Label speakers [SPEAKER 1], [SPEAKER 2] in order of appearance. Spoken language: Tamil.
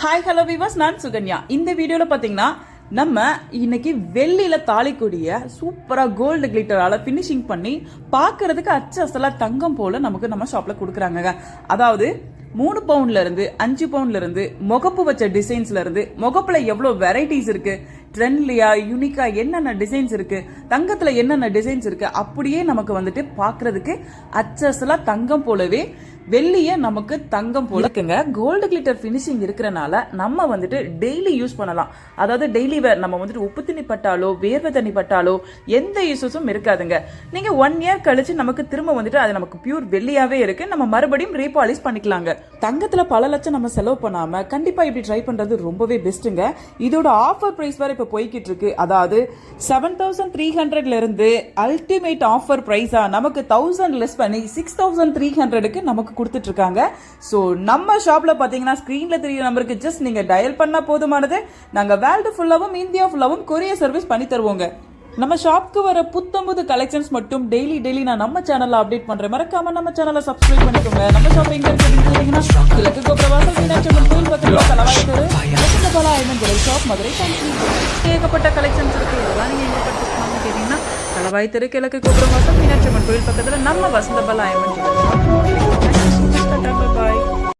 [SPEAKER 1] ஹாய் ஹலோ விவாஸ் நான் சுகன்யா. இந்த வீடியோவில் பார்த்தீங்கன்னா நம்ம இன்னைக்கு வெள்ளியில தாளிக்கூடிய சூப்பரா கோல்டு கிளிட்டரால ஃபினிஷிங் பண்ணி பார்க்கறதுக்கு அச்சு அசலா தங்கம் போல நமக்கு நம்ம ஷாப்ல கொடுக்குறாங்க அதாவது மூணு பவுண்ட்ல இருந்து அஞ்சு பவுண்ட்ல இருந்து முகப்பு வச்ச டிசைன்ஸ்ல இருந்து முகப்புல எவ்வளவு வெரைட்டிஸ் இருக்கு ட்ரெண்ட்லியா யூனிக்கா என்னென்ன டிசைன்ஸ் இருக்கு தங்கத்துல என்னென்ன டிசைன்ஸ் இருக்கு அப்படியே நமக்கு வந்துட்டு பாக்குறதுக்கு அச்சசலா தங்கம் போலவே வெள்ளிய நமக்கு தங்கம் போல இருக்குங்க. கோல்டு கிளிட்டர் ஃபினிஷிங் இருக்கிறனால நம்ம வந்துட்டு டெய்லி யூஸ் பண்ணலாம். அதாவது டெய்லி வேர் நம்ம வந்துட்டு உப்பு தண்ணி பட்டாலோ வேர்வை தண்ணி பட்டாலோ எந்த இஷ்யூஸும் இருக்காதுங்க. நீங்க ஒன் இயர் கழிச்சு நமக்கு திரும்ப வந்துட்டு அது நமக்கு பியூர் வெள்ளியாவே இருக்கு. நம்ம மறுபடியும் ரீபாலிஷ் பண்ணிக்கலாங்க. தங்கத்துல பல லட்சம் நம்ம செலவு பண்ணாம கண்டிப்பா இப்படி ட்ரை பண்றது ரொம்பவே பெஸ்ட்டுங்க இதோட ஆஃபர் பிரைஸ் வரை இப்போ போய்கிட்டு இருக்கு அதாவது செவன் தௌசண்ட் த்ரீ ஹண்ட்ரட்ல இருந்து அல்டிமேட் ஆஃபர் ப்ரைஸா நமக்கு தௌசண்ட் லெஸ் பண்ணி சிக்ஸ் தௌசண்ட் த்ரீ ஹண்ட்ரடுக்கு நமக்கு கொடுத்துட்டு இருக்காங்க ஸோ நம்ம ஷாப்ல பார்த்தீங்கன்னா ஸ்கிரீன்ல தெரிய நம்பருக்கு ஜஸ்ட் நீங்க டயல் பண்ணா போதுமானது. நாங்கள் வேர்ல்டு ஃபுல்லாகவும் இந்தியா ஃபுல்லாவும் கொரியர் சர்வீஸ் பண்ணி தருவோங்க நம்ம ஷாப்க்கு வர புத்தம்புது கலெக்ஷன்ஸ் மட்டும் டெய்லி டெய்லி நான் நம்ம சேனல்ல அப்டேட் பண்றேன். மறக்காம நம்ம சேனலை சப்ஸ்கிரைப் பண்ணிக்கோங்க. நம்ம ஷாப் எங்க இருக்குன்னு கிழக்கு கோபுரவாசல் மீனாட்சி அம்மன் கோயில் பக்கத்துல தலவாய்த்தரு லட்சுமபலா ஐமன் ஷாப் மதுரை ஏகப்பட்ட கலெக்ஷன்ஸ் இருக்கு. இதெல்லாம் நீங்க எங்க பர்ச்சேஸ் பண்ணணும்னு கேட்டீங்கன்னா தலவாய் தெரு கிழக்கு கோபுரவாசல் மீனாட்சி அம்மன் கோயில் பக்கத்துல நம்ம வசந்தபலா பாய்